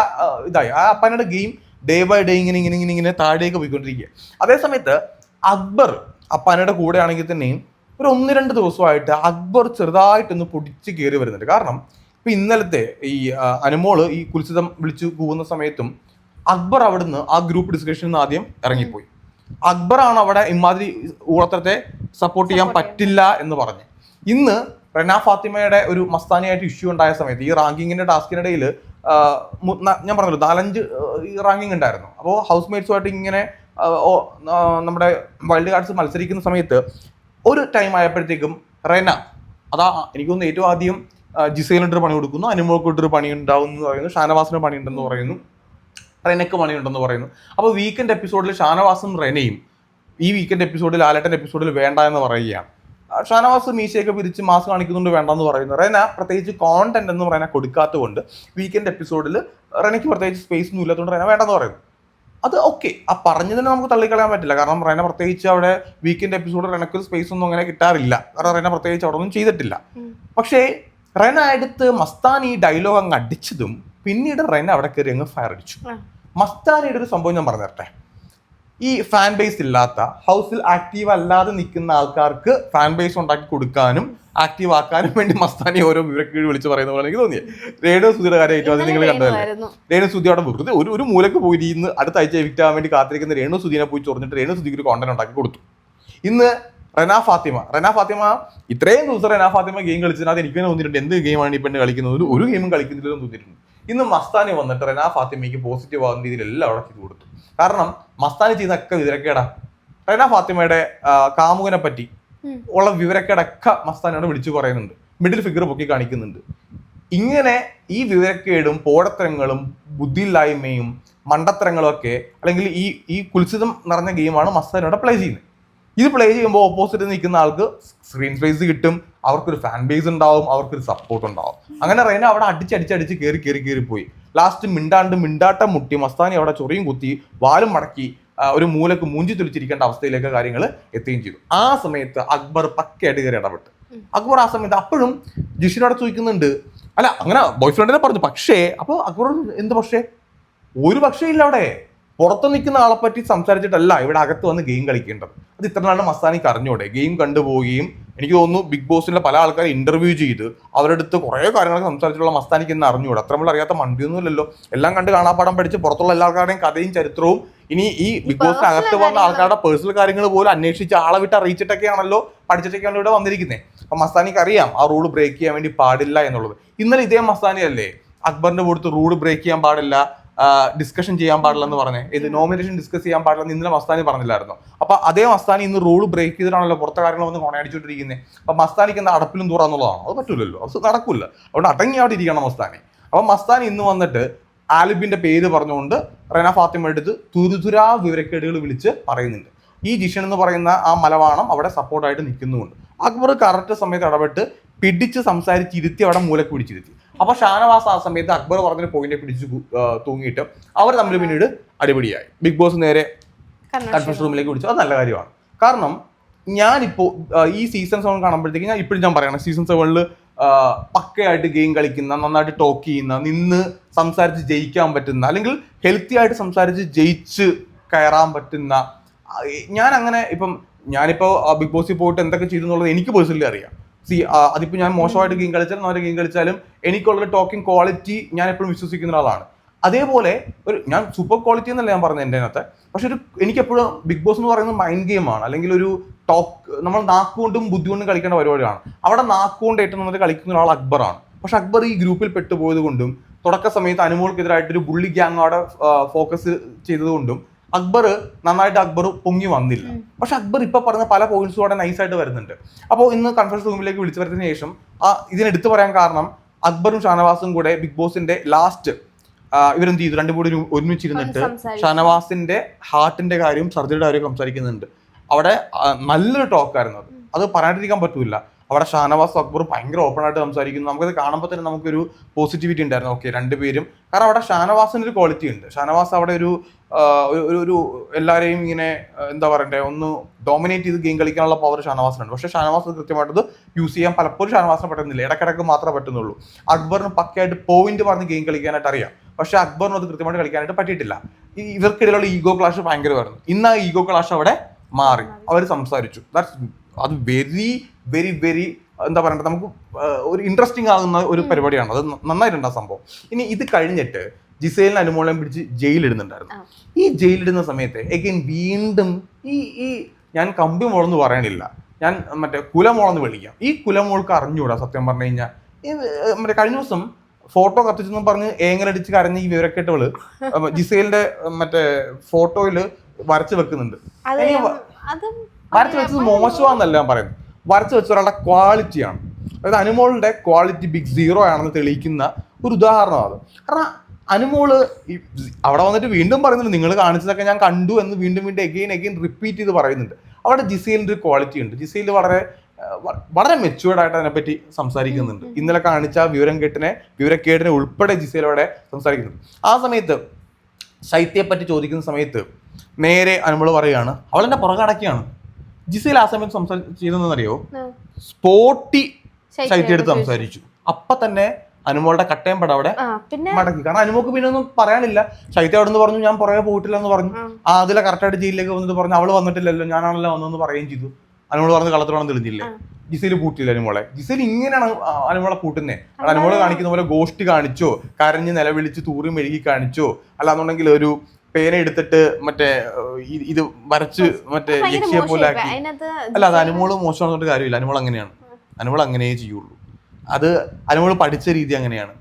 ഇതായി. ആ അപ്പാനിയുടെ ഗെയിം ഡേ ബൈ ഡേ ഇങ്ങനെ ഇങ്ങനെ ഇങ്ങനെ ഇങ്ങനെ താഴേക്ക് പോയിക്കൊണ്ടിരിക്കുക അതേ സമയത്ത് അക്ബർ അപ്പാനയുടെ കൂടെ ആണെങ്കിൽ തന്നെയും ഒരു ഒന്ന് രണ്ട് ദിവസമായിട്ട് അക്ബർ ചെറുതായിട്ടൊന്ന് പൊടിച്ച് കയറി വരുന്നുണ്ട്. കാരണം ഇപ്പൊ ഇന്നലത്തെ ഈ അനുമോൾ അനുമോൾ ഈ കുൽസിതം വിളിച്ചു പോകുന്ന സമയത്തും അക്ബർ അവിടുന്ന് ആ ഗ്രൂപ്പ് ഡിസ്കഷനിൽ നിന്ന് ആദ്യം ഇറങ്ങിപ്പോയി. അക്ബറാണ് അവിടെ ഇമാതിരി ഊളത്തരത്തെ സപ്പോർട്ട് ചെയ്യാൻ പറ്റില്ല എന്ന് പറഞ്ഞ്. ഇന്ന് റെന ഫാത്തിമയുടെ ഒരു മസ്താനിയായിട്ട് ഇഷ്യൂ ഉണ്ടായ സമയത്ത് ഈ റാങ്കിങ്ങിന്റെ ടാസ്കിനിടയിൽ ഞാൻ പറഞ്ഞല്ലോ നാലഞ്ച് ഈ റാങ്കിങ് ഉണ്ടായിരുന്നു. അപ്പോൾ ഹൗസ് മേറ്റ്സുമായിട്ട് ഇങ്ങനെ നമ്മുടെ വൈൽഡ് കാർഡ്സ് മത്സരിക്കുന്ന സമയത്ത് ഒരു ടൈം ആയപ്പോഴത്തേക്കും റെന അതാ എനിക്ക് തോന്നുന്നു ഏറ്റവും ആദ്യം ജിസൈലിട്ടൊരു പണി കൊടുക്കുന്നു അനുമോക്കിട്ടൊരു പണി ഉണ്ടാവും എന്ന് പറയുന്നു ഷാനവാസിന് പണി ഉണ്ടെന്ന് പറയുന്നു റെനക്ക് പണി ഉണ്ടെന്ന് പറയുന്നു. അപ്പോൾ വീക്കെൻഡ് എപ്പിസോഡിൽ ഷാനവാസും റെനയും ഈ വീക്കെൻഡ് എപ്പിസോഡിൽ ആലട്ടൻ എപ്പിസോഡിൽ വേണ്ട എന്ന് പറയുകയാണ്. ഷാനവാസ് മീശയൊക്കെ പിരിച്ച് മാസ് കാണിക്കുന്നുണ്ട് വേണ്ടെന്ന് പറയുന്നു. റെന പ്രത്യേകിച്ച് കോണ്ടന്റ് എന്ന് പറയുന്ന കൊടുക്കാത്തതുകൊണ്ട് വീക്കെൻഡ് എപ്പിസോഡിൽ റെനയ്ക്ക് പ്രത്യേകിച്ച് സ്പേസ് ഒന്നും ഇല്ലാത്തതുകൊണ്ട് റെന വേണ്ടെന്ന് പറയുന്നു. അത് ഓക്കെ ആ പറഞ്ഞതിനെ നമുക്ക് തള്ളിക്കളയാൻ പറ്റില്ല. കാരണം റെന പ്രത്യേകിച്ച് അവിടെ വീക്കെൻഡ് എപ്പിസോഡിൽ റെനക്ക് സ്പേസ് ഒന്നും അങ്ങനെ കിട്ടാറില്ല. കാരണം റെന പ്രത്യേകിച്ച് അവിടെ ഒന്നും ചെയ്തിട്ടില്ല. പക്ഷേ റെന എടുത്ത് മസ്താൻ ഈ ഡയലോഗ് അങ്ങ് അടിച്ചതും പിന്നീട് റെന അവിടെ കയറി അങ്ങ് ഫയർ അടിച്ചു. മസ്താനിയുടെ ഒരു സംഭവം ഞാൻ പറഞ്ഞു തരട്ടെ ഈ ഫാൻ ബേസ് ഇല്ലാത്ത ഹൗസിൽ ആക്റ്റീവ് അല്ലാതെ നിൽക്കുന്ന ആൾക്കാർക്ക് ഫാൻ ബേസ് ഉണ്ടാക്കി കൊടുക്കാനും ആക്റ്റീവ് ആക്കാനും വേണ്ടി മസ്താനി ഓരോ വിവരക്കീഴ് വിളിച്ച് പറയുന്ന പോലെ എനിക്ക് തോന്നിയത് റേഡിയോ സുധിയുടെ കാര്യം ഏറ്റവും ആദ്യം നിങ്ങൾ കണ്ടതല്ലേ?
റേഡിയോ
രേണു സുധി അവിടെ വെറുതെ ഒരു ഒരു മൂലക്ക് പോയി ഇന്ന് അടുത്ത ആഴ്ച എവിക്റ്റ് ആവാൻ വേണ്ടി കാത്തിരിക്കുന്ന രേണു സുധീനെ പോയി ചൊറിഞ്ഞിട്ട് രേണു സുധിക്ക് ഒരു കോണ്ടന്റ് ഉണ്ടാക്കി കൊടുത്തു. ഇന്ന് റെന ഫാത്തിമ റെന ഫാത്തിമ ഇത്രയും ദിവസം റെന ഫാത്തിമ ഗെയിം കളിച്ചതിനകത്ത് എനിക്ക് തന്നെ തോന്നിയിട്ടുണ്ട് എന്ത് ഗെയിമാണ് ഈ പെണ്ണ് കളിക്കുന്നത്? ഒരു- ഒരു ഗെയിമും കളിക്കുന്നില്ലെന്ന് തോന്നിയിട്ടുണ്ട്. ഇന്ന് മസ്താനി വന്നിട്ട് റെന ഫാത്തിമയ്ക്ക് പോസിറ്റീവ് ആകുന്ന രീതിയിൽ എല്ലാം അവിടെ ചെയ്തു കൊടുത്തു. കാരണം മസ്താനി ചെയ്യുന്നൊക്കെ വിവരക്കേടാ. റൈന ഫാത്തിമയുടെ കാമുകനെ പറ്റി ഉള്ള വിവരക്കേടൊക്കെ മസ്താനോട് വിളിച്ചു പറയുന്നുണ്ട്. മിഡിൽ ഫിഗർ പൊക്കി കാണിക്കുന്നുണ്ട്. ഇങ്ങനെ ഈ വിവരക്കേടും പോടത്തരങ്ങളും ബുദ്ധിയില്ലായ്മയും മണ്ടത്തരങ്ങളും ഒക്കെ അല്ലെങ്കിൽ ഈ ഈ കുൽസിതം നിറഞ്ഞ ഗെയിമാണ് മസ്താനോടെ പ്ലേ ചെയ്യുന്നത്. ഇത് പ്ലേ ചെയ്യുമ്പോൾ ഓപ്പോസിറ്റ് നിൽക്കുന്ന ആൾക്ക് സ്ക്രീൻ സ്പേസ് കിട്ടും അവർക്കൊരു ഫാൻ ബേസ് ഉണ്ടാവും അവർക്കൊരു സപ്പോർട്ട് ഉണ്ടാവും. അങ്ങനെ റൈന അവിടെ അടിച്ചടിച്ചടിച്ച് കയറി കയറി കയറി പോയി. ലാസ്റ്റ് മിണ്ടാണ്ട് മിണ്ടാട്ടം മുട്ടി മസ്താനി അവിടെ ചൊറിയും കുത്തി വാലും മടക്കി ഒരു മൂലക്ക് മൂഞ്ചി തുളിച്ചിരിക്കേണ്ട അവസ്ഥയിലേക്ക് കാര്യങ്ങൾ എത്തുകയും ചെയ്തു. ആ സമയത്ത് അക്ബർ പക്കയായിട്ട് കയറി ഇടപെട്ട്. അക്ബർ ആ സമയത്ത് അപ്പോഴും ജിഷിനോടെ ചോദിക്കുന്നുണ്ട്. അല്ല അങ്ങനെ ബോയ് ഫ്രണ്ടിനെ പറഞ്ഞു. പക്ഷേ അപ്പോൾ അക്ബർ എന്ത് പക്ഷേ? ഒരു പക്ഷേ ഇല്ല അവിടെ. പുറത്ത് നിൽക്കുന്ന ആളെ പറ്റി സംസാരിച്ചിട്ടല്ല ഇവിടെ അകത്ത് വന്ന് ഗെയിം കളിക്കേണ്ടത്. അത് ഇത്ര നാളും മസ്താനിക്ക് അറിഞ്ഞൂടെ. ഗെയിം കണ്ടുപോവുകയും എനിക്ക് തോന്നുന്നു ബിഗ് ബോസിലെ പല ആൾക്കാരെ ഇന്റർവ്യൂ ചെയ്ത് അവരുടെ അടുത്ത് കുറേ കാര്യങ്ങൾ സംസാരിച്ചുള്ള മസ്താനിക്ക് എന്ന് അറിഞ്ഞൂടെ അത്ര നമ്മൾ അറിയാത്ത മണ്ടിയൊന്നുമില്ലല്ലോ എല്ലാം കണ്ട് കാണാപ്പാടം പഠിച്ച് പുറത്തുള്ള എല്ലാ ആൾക്കാരുടെയും കഥയും ചരിത്രവും ഇനി ഈ ബിഗ് ബോസിന് അകത്ത് വന്ന ആൾക്കാരുടെ പേഴ്സണൽ കാര്യങ്ങൾ പോലും അന്വേഷിച്ച് ആളെ വിട്ട് അറിയിച്ചിട്ടൊക്കെയാണല്ലോ പഠിച്ചിട്ടൊക്കെയാണല്ലോ ഇവിടെ വന്നിരിക്കുന്നത് അപ്പൊ മസ്താനിക്ക് അറിയാം ആ റൂൾ ബ്രേക്ക് ചെയ്യാൻ വേണ്ടി പാടില്ല എന്നുള്ളത്. ഇന്നലെ ഇതേ മസ്താനി അല്ലേ അക്ബറിന്റെ കൊടുത്ത് റൂൾ ബ്രേക്ക് ചെയ്യാൻ പാടില്ല? ഡിസ്കഷൻ ചെയ്യാൻ പാടില്ല എന്ന് പറഞ്ഞേ. ഇത് നോമിനേഷൻ ഡിസ്കസ് ചെയ്യാൻ പാടില്ല എന്ന് ഇന്നലെ മസ്താനി പറഞ്ഞില്ലായിരുന്നു? അപ്പൊ അതേ മസ്താനി ഇന്ന് റൂൾ ബ്രേക്ക് ചെയ്തിട്ടാണല്ലോ പുറത്തെ കാര്യങ്ങൾ വന്ന് കൊണയടിച്ചോണ്ടിരിക്കുന്നത് അപ്പൊ മസ്താനിക്ക് എന്താ അടപ്പിലും തൂറാന്നുള്ളതാണോ അത് പറ്റൂലല്ലോ. അത് നടക്കില്ല അതുകൊണ്ട് അടങ്ങി അവിടെ ഇരിക്കണം മസ്താനി. അപ്പൊ മസ്താനി ഇന്ന് വന്നിട്ട് ആലിബിന്റെ പേര് പറഞ്ഞുകൊണ്ട് റെന ഫാത്തിമ എടുത്ത് തുരുതുരാ വിവരക്കേടുകൾ വിളിച്ച് പറയുന്നുണ്ട്. ഈ ജിഷൻ എന്ന് പറയുന്ന ആ മലവാണം അവിടെ സപ്പോർട്ടായിട്ട് നിൽക്കുന്നുമുണ്ട്. അക്ബർ കറക്റ്റ് സമയത്ത് ഇടപെട്ട് പിടിച്ച് സംസാരിച്ചിരുത്തി അവിടെ മൂലക്ക് പിടിച്ചിരുത്തി. അപ്പൊ ഷാനവാസ് ആ സമയത്ത് അക്ബർ പറഞ്ഞൊരു പോയിന്റ് പിടിച്ച് തൂങ്ങിയിട്ട് അവർ തമ്മിൽ പിന്നീട് അടിപിടിയായി. ബിഗ് ബോസ് നേരെ കൺഫ്യൂഷൻ റൂമിലേക്ക് വിളിച്ചു. അത് നല്ല കാര്യമാണ്. കാരണം ഞാനിപ്പോ ഈ സീസൺ സെവൻ കാണുമ്പോഴത്തേക്ക് ഞാൻ ഇപ്പോഴും ഞാൻ പറയണം സീസൺ സെവനിൽ പക്കയായിട്ട് ഗെയിം കളിക്കുന്ന നന്നായിട്ട് ടോക്ക് ചെയ്യുന്ന നിന്ന് സംസാരിച്ച് ജയിക്കാൻ പറ്റുന്ന അല്ലെങ്കിൽ ഹെൽത്തി ആയിട്ട് സംസാരിച്ച് ജയിച്ച് കയറാൻ പറ്റുന്ന ഞാൻ അങ്ങനെ ഇപ്പം ഞാനിപ്പോ ബിഗ് ബോസിൽ പോയിട്ട് എന്തൊക്കെ ചെയ്തു എന്നുള്ളത് എനിക്ക് പേഴ്സണലി അറിയാം. സി അതിപ്പോൾ ഞാൻ മോശമായിട്ട് ഗെയിം കളിച്ചാലും നല്ല ഗെയിം കളിച്ചാലും എനിക്കുള്ള ടോക്കിംഗ് ക്വാളിറ്റി ഞാൻ എപ്പോഴും വിശ്വസിക്കുന്ന ഒരാളാണ്. അതേപോലെ ഒരു ഞാൻ സൂപ്പർ ക്വാളിറ്റി എന്നല്ല ഞാൻ പറഞ്ഞത് എന്റെ അകത്ത്. പക്ഷെ ഒരു എനിക്ക് എപ്പോഴും ബിഗ് ബോസ് എന്ന് പറയുന്നത് മൈൻഡ് ഗെയിമാണ് അല്ലെങ്കിൽ ഒരു ടോക്ക് നമ്മൾ നാക്കുകൊണ്ടും ബുദ്ധി കൊണ്ടും കളിക്കേണ്ട പരിപാടിയാണ് അവിടെ നാക്കുകൊണ്ട് ഏറ്റവും നന്നായിട്ട് കളിക്കുന്ന ഒരാൾ അക്ബറാണ് പക്ഷെ അക്ബർ ഈ ഗ്രൂപ്പിൽ പെട്ടുപോയത് കൊണ്ടും തുടക്ക സമയത്ത് അനുമോൾക്കെതിരായിട്ട് ഒരു ബുള്ളി ഗ്യാങ് അവിടെ ഫോക്കസ് ചെയ്തതുകൊണ്ടും അക്ബർ നന്നായിട്ട് അക്ബർ പൊങ്ങി വന്നില്ല. പക്ഷെ അക്ബർ ഇപ്പൊ പറഞ്ഞ പല പോയിന്റ്സും അവിടെ നൈസായിട്ട് വരുന്നുണ്ട്. അപ്പോൾ ഇന്ന് കൺഫറൻസ് റൂമിലേക്ക് വിളിച്ചു വരുന്നതിന് ശേഷം ആ ഇതിനെടുത്ത് പറയാൻ കാരണം അക്ബറും ഷാനവാസും കൂടെ ബിഗ് ബോസിന്റെ ലാസ്റ്റ് ഇവരെന്ത് ചെയ്തു? രണ്ടും കൂടി ഒരു- ഒരുമിച്ചിരുന്നിട്ട് ഷാനവാസിന്റെ ഹാർട്ടിന്റെ കാര്യവും സർജറിയുടെ കാര്യവും സംസാരിക്കുന്നുണ്ട്. അവിടെ നല്ലൊരു ടോക്കായിരുന്നു അത്. അത് പറയാണ്ടിരിക്കാൻ പറ്റൂല. അവിടെ ഷാനവാസ് അക്ബർ ഭയങ്കര ഓപ്പൺ ആയിട്ട് സംസാരിക്കുന്നു. നമുക്കത് കാണുമ്പോൾ തന്നെ നമുക്കൊരു പോസിറ്റിവിറ്റി ഉണ്ടായിരുന്നു. ഓക്കെ രണ്ടുപേരും. കാരണം അവിടെ ഷാനവാസിന് ഒരു ക്വാളിറ്റി ഉണ്ട്. ഷാനവാസ് അവിടെ ഒരു ഒരു- ഒരു എല്ലാവരെയും ഇങ്ങനെ എന്താ പറയണ്ടേ ഒന്ന് ഡോമിനേറ്റ് ചെയ്ത് ഗെയിം കളിക്കാനുള്ള പവർ ഷാനവാസിനുണ്ട്. പക്ഷേ ഷാനവാസ് കൃത്യമായിട്ട് യൂസ് ചെയ്യാൻ പലപ്പോഴും ഷാനവാസിന് പറ്റുന്നില്ല. ഇടക്കിടക്ക് മാത്രമേ പറ്റുന്നുള്ളൂ. അക്ബറിന് പക്കയായിട്ട് പോയിന്റ് പറഞ്ഞ് ഗെയിം കളിക്കാനായിട്ട് അറിയാം. പക്ഷേ അക്ബറിന് അത് കൃത്യമായിട്ട് കളിക്കാനായിട്ട് പറ്റിയിട്ടില്ല. ഈ ഇവർക്കിടയിലുള്ള ഈഗോ ക്ലാഷ് ഭയങ്കരമായിരുന്നു. ഇന്ന് ആ ഈഗോ ക്ലാഷ് അവിടെ മാറി. അവർ സംസാരിച്ചു. ദാറ്റ്സ് അത് വെരി വെരി വെരി എന്താ പറയണ്ടത് നമുക്ക് ഒരു ഇൻട്രസ്റ്റിംഗ് ആകുന്ന ഒരു പരിപാടിയാണ്. അത് നന്നായിട്ടുണ്ട് ആ സംഭവം. ഇനി ഇത് കഴിഞ്ഞിട്ട് ജിസേലിന് അനുമോളം പിടിച്ച് ജയിലിടുന്നുണ്ടായിരുന്നു. ഈ ജയിലിടുന്ന സമയത്ത് എഗൈൻ വീണ്ടും ഈ ഈ ഞാൻ കമ്പി മോളെന്ന് പറയണില്ല. ഞാൻ മറ്റേ കുലമോളെന്ന് വിളിക്കാം. ഈ കുലമോൾക്ക് അറിഞ്ഞുകൂടാ സത്യം പറഞ്ഞു കഴിഞ്ഞാൽ മറ്റേ കഴിഞ്ഞ ദിവസം ഫോട്ടോ കത്തിച്ചെന്ന് പറഞ്ഞ് ഏങ്ങലടിച്ച് കരഞ്ഞ ഈ വിവരക്കെട്ടവൾ ജിസേലിന്റെ മറ്റേ ഫോട്ടോയിൽ വരച്ചു വെക്കുന്നുണ്ട്. വരച്ചു വെച്ചത് മോശമാണെന്നല്ല ഞാൻ പറയുന്നത്. വരച്ചു വെച്ച ഒരാളുടെ ക്വാളിറ്റിയാണ് അതായത് അനുമോളിന്റെ ക്വാളിറ്റി ബിഗ് സീറോ ആണെന്ന് തെളിയിക്കുന്ന ഒരു ഉദാഹരണമാണ് അത്. കാരണം അനുമോൾ അവിടെ വന്നിട്ട് വീണ്ടും പറയുന്നുണ്ട് നിങ്ങൾ കാണിച്ചതൊക്കെ ഞാൻ കണ്ടു എന്ന് വീണ്ടും വീണ്ടും എഗെയിൻ എഗെയിൻ റിപ്പീറ്റ് ചെയ്ത് പറയുന്നുണ്ട്. അവിടെ ജിസയിലിന്റെ ഒരു ക്വാളിറ്റി ഉണ്ട്. ജിസയിൽ വളരെ വളരെ മെച്ചുവേർഡ് ആയിട്ട് അതിനെപ്പറ്റി സംസാരിക്കുന്നുണ്ട്. ഇന്നലെ കാണിച്ച വിവരം കേട്ടിനെ വിവരക്കേടിനെ ഉൾപ്പെടെ ജിസൈൽ അവിടെ സംസാരിക്കുന്നുണ്ട്. ആ സമയത്ത് ശൈത്യയെപ്പറ്റി ചോദിക്കുന്ന സമയത്ത് നേരെ അനുമോൾ പറയുകയാണ് അവളെന്നെ പുറകടക്കിയാണ് ജിസൈൽ ആ സമയത്ത്
സംസാരിച്ചിരുന്നറിയോ.
സ്പോട്ടി
ശൈത്യ
എടുത്ത് സംസാരിച്ചു. അപ്പൊ തന്നെ അനുമോളുടെ കട്ടയം പടം അവിടെ.
പിന്നെ
മടക്കി. കാരണം അനുമോക്ക് പിന്നെ ഒന്നും പറയാനില്ല. ശൈത്യ അവിടെ നിന്ന് പറഞ്ഞു ഞാൻ പുറകെ പോയിട്ടില്ല എന്ന് പറഞ്ഞു.
ആ.
അതിലെ കറക്റ്റായിട്ട് ജയിലിലേക്ക് വന്നിട്ട് പറഞ്ഞു അവൾ വന്നിട്ടില്ലല്ലോ ഞാനാണല്ലോ വന്നതെന്ന് പറയുകയും ചെയ്തു. അനുമോൾ പറഞ്ഞ് കള്ളത്തോളം തെളിഞ്ഞില്ലേ. ജിസയിൽ പൂട്ടില്ല അനുമോളെ. ജിസയിൽ ഇങ്ങനെയാണ് അനുമോളെ പൂട്ടുന്നേ. അനുമോൾ കാണിക്കുന്ന പോലെ ഗോഷ്ടി കാണിച്ചോ കരഞ്ഞ് നിലവിളിച്ച് തൂറി മെഴുകി കാണിച്ചോ അല്ലാന്നുണ്ടെങ്കിൽ ഒരു പേന എടുത്തിട്ട് മറ്റേ ഇത് വരച്ച് മറ്റേ
ലക്ഷ്യ
യക്ഷിയെ പോലെ അല്ല അത് അനുമോൾ മോശമാണെന്നൊരു കാര്യമില്ല. അനുമോൾ അങ്ങനെയാണ്. അനുമോൾ അങ്ങനെയേ ചെയ്യുള്ളൂ. അത് അനുമോൾ പഠിച്ച രീതി അങ്ങനെയാണ്.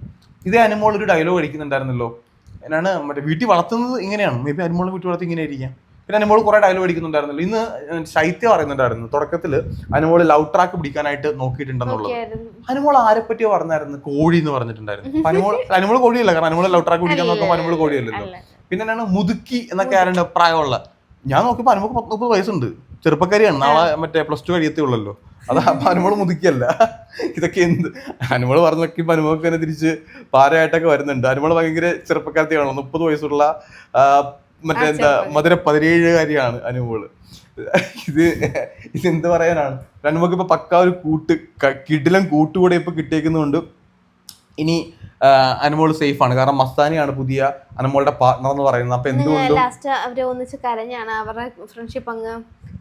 ഇതേ അനുമോൾ ഒരു ഡയലോഗ് അടിക്കുന്നുണ്ടായിരുന്നല്ലോ എന്നാണ് മറ്റേ വീട്ടിൽ വളർത്തുന്നത് ഇങ്ങനെയാണ്. മേ ബി അനുമോൾ വീട്ടിൽ വളർത്തി ഇങ്ങനെ ആയിരിക്കാം പിന്നെ അനുമോൾ കുറെ ഡയലോഗ് അടിക്കുന്നുണ്ടായിരുന്നല്ലോ ഇന്ന് ശൈത്യം പറയുന്നുണ്ടായിരുന്നു. തുടക്കത്തിൽ അനുമോൾ ലവ് ട്രാക്ക് പിടിക്കാനായിട്ട് നോക്കിയിട്ടുണ്ടെന്നുള്ളത്. അനുമോൾ ആരെ പറ്റിയോ പറഞ്ഞായിരുന്നു? കോഴി എന്ന് പറഞ്ഞിട്ടുണ്ടായിരുന്നു. അനുമോൾ അനുമോൾ കോഴിയല്ല. കാരണം അനുമോൾ ലവ് ട്രാക്ക് പിടിക്കാൻ നോക്കുമ്പോൾ അനുമോൾ കോഴിയല്ലല്ലോ. പിന്നെ എന്നാണ് മുതുക്കി എന്നൊക്കെ ആരുടെ പ്രായമുള്ള. ഞാൻ നോക്കിയപ്പോ അനുമോൾക്ക് പത്ത് മുപ്പത് വയസ്സുണ്ട്. ചെറുപ്പക്കാരിയാണ്. നാളെ മറ്റേ പ്ലസ് ടു കഴിയത്തേ ഉള്ളല്ലോ. അത് അപ്പൊ അനുമോൾ മുതുക്കിയല്ല. ഇതൊക്കെ എന്ത്? അനുമോൾ പറഞ്ഞൊക്കെ അനുമോക്ക് തന്നെ തിരിച്ച് പാരയായിട്ടൊക്കെ വരുന്നുണ്ട്. അനുമോൾ ഭയങ്കര ചെറുപ്പക്കാരത്തെയാണോ. മുപ്പത് വയസ്സുള്ള മറ്റേ എന്താ. മധുര പതിനേഴുകാരിയാണ് അനുമോൾ ഇത് ഇത് എന്ത് പറയാനാണ്? അനുമോക്ക് ഇപ്പൊ പക്ക ഒരു കൂട്ട് കിടിലം കൂട്ടുകൂടെ ഇപ്പൊ കിട്ടിയേക്കുന്നതുകൊണ്ട് ഇനി അനുമോൾ സേഫ് ആണ്. കാരണം മസ്താനിയാണ് പുതിയ അനുമോളുടെ പാർട്ണർ എന്ന് പറയുന്നത്. അപ്പൊ എന്തുകൊണ്ടും
ലാസ്റ്റ് അവരെ ഒന്നിച്ച് കരഞ്ഞാണ് അവരുടെ ഫ്രണ്ട്ഷിപ്പ് അങ്ങ്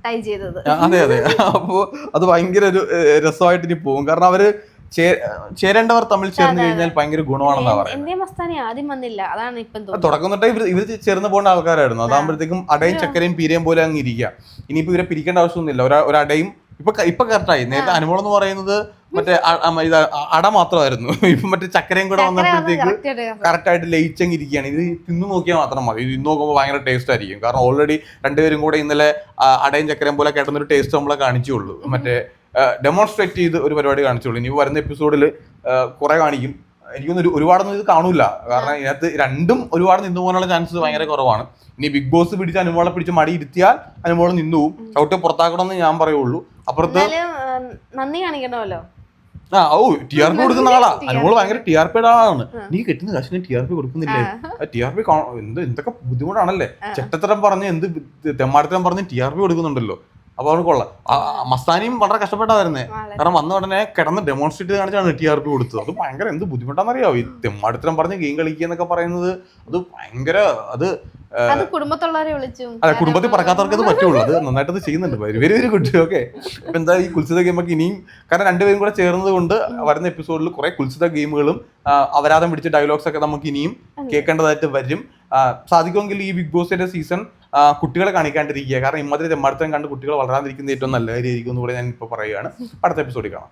ടൈ ചെയ്തത്.
അതെ അതെ. അപ്പോ അത് ഭയങ്കര ഒരു രസമായിട്ട് ഇനി പോകും. കാരണം അവർ ചേരേണ്ടവർ തമ്മിൽ ചേർന്ന് കഴിഞ്ഞാൽ ഭയങ്കര ഗുണമാണെന്നാ പറയുന്നത്.
ആദ്യം വന്നില്ല. അതാണ് ഇപ്പം
തുടക്കം തൊട്ടേ ഇവർ ഇവർ ചേർന്ന് പോകേണ്ട ആൾക്കാരായിരുന്നു. അതാകുമ്പോഴത്തേക്കും അടയും ചക്കരയും പീരയും പോലെ അങ്ങ് ഇരിക്കുക ഇനിയിപ്പോ ഇവരെ പിരിക്കേണ്ട ആവശ്യമൊന്നുമില്ല. ഒരു അടയും ഇപ്പൊ ഇപ്പൊ കറക്റ്റായി നേരത്തെ അനുമോൾ എന്ന് പറയുന്നത് മറ്റേ ഇത് അട മാത്രമായിരുന്നു. ഇപ്പൊ മറ്റേ ചക്കരയും കൂടെ വന്നപ്പോഴത്തേക്ക് കറക്റ്റ് ആയിട്ട് ലയിച്ചങ്ങ് ഇരിക്കുകയാണ് ഇത് തിന്നു നോക്കിയാൽ മാത്രം മതി. ഇത് ഇന്ന് നോക്കുമ്പോൾ ഭയങ്കര ടേസ്റ്റ് ആയിരിക്കും. കാരണം ഓൾറെഡി രണ്ടുപേരും കൂടെ ഇന്നലെ അടയും ചക്കരയും പോലെ കേട്ടുന്നൊരു ടേസ്റ്റ് നമ്മളെ കാണിച്ചുള്ളൂ. മറ്റേ ഡെമോൺസ്ട്രേറ്റ് ചെയ്ത് ഒരു പരിപാടി കാണിച്ചുള്ളൂ. ഇനി വരുന്ന എപ്പിസോഡിൽ കുറെ കാണിക്കും. എനിക്കൊന്നും ഒരു ഒരുപാടൊന്നും ഇത് കാണൂല. കാരണം ഇതിനകത്ത് രണ്ടും ഒരുപാട് നിന്നു പോകാനുള്ള ചാൻസ് ഭയങ്കര കുറവാണ്. ഇനി ബിഗ് ബോസ് പിടിച്ച് അനുമോളെ പിടിച്ച് മടി ഇരുത്തിയാൽ അനുമോൾ നിന്നു ചവിട്ടി പുറത്താക്കണമെന്ന് ഞാൻ പറയുള്ളൂ. അപ്പുറത്ത്
നന്ദി കാണിക്കണമല്ലോ.
ആ ഓ ടി ആർ പി കൊടുക്കുന്ന ആളാ. അനുമോൾ ഭയങ്കര ടി ആർ പിയുടെ ആളാണ്. നീ കിട്ടുന്ന കാശിന് ടി ആർ പി കൊടുക്കുന്നില്ലേ? ടി ആർ പി എന്ത് എന്തൊക്കെ ബുദ്ധിമുട്ടാണല്ലേ? ചെറ്റത്തരം പറഞ്ഞ് എന്ത് തെമ്മാടത്തരം പറഞ്ഞ് ടി ആർ പി കൊടുക്കുന്നുണ്ടല്ലോ. അപ്പൊ അവർക്ക് കൊള്ളാം. മസ്താനിയും വളരെ കഷ്ടപ്പെട്ടാ വരുന്നേ കാരണം വന്ന ഉടനെ കിടന്ന് ഡെമോൺസ്ട്രേറ്റ് കാണിച്ചാണ് ടി ആർ പി കൊടുത്തത്. അത് ഭയങ്കര എന്ത് ബുദ്ധിമുട്ടാണെന്നറിയാവോ? ഈ തെമ്മാടത്തരം പറഞ്ഞ് ഗെയിം കളിക്കുക എന്നൊക്കെ പറയുന്നത് അത് ഭയങ്കര അത്
അത്
കുടുംബത്തിൽ പറക്കാത്തവർക്ക് അത് പറ്റുള്ളൂ. അത് നന്നായിട്ട് അത് ചെയ്യുന്നുണ്ട് വെരി വെരി ഗുഡ് ഓക്കെ. അപ്പൊ എന്താ ഈ കുൽസിത ഗെയിമൊക്കെ ഇനിയും കാരണം രണ്ടുപേരും കൂടെ ചേർന്നത് കൊണ്ട് വരുന്ന എപ്പിസോഡിൽ കുറെ കുൽസിത ഗെയിമുകളും അവരാധം പിടിച്ച ഡയലോഗ്സ് ഒക്കെ നമുക്ക് ഇനിയും കേൾക്കേണ്ടതായിട്ട് വരും. സാധിക്കുമെങ്കിൽ ഈ ബിഗ് ബോസിന്റെ സീസൺ കുട്ടികളെ കാണിക്കാണ്ടിരിക്കുക. കാരണം ഇമ്മതിരി തെമ്മാടത്തരം കണ്ട് കുട്ടികൾ വളരാതിരിക്കുന്നത് ഏറ്റവും നല്ല കാര്യമായിരിക്കും എന്ന് കൂടെ ഞാൻ ഇപ്പൊ പറയുകയാണ്. അടുത്ത എപ്പിസോഡിൽ കാണാം.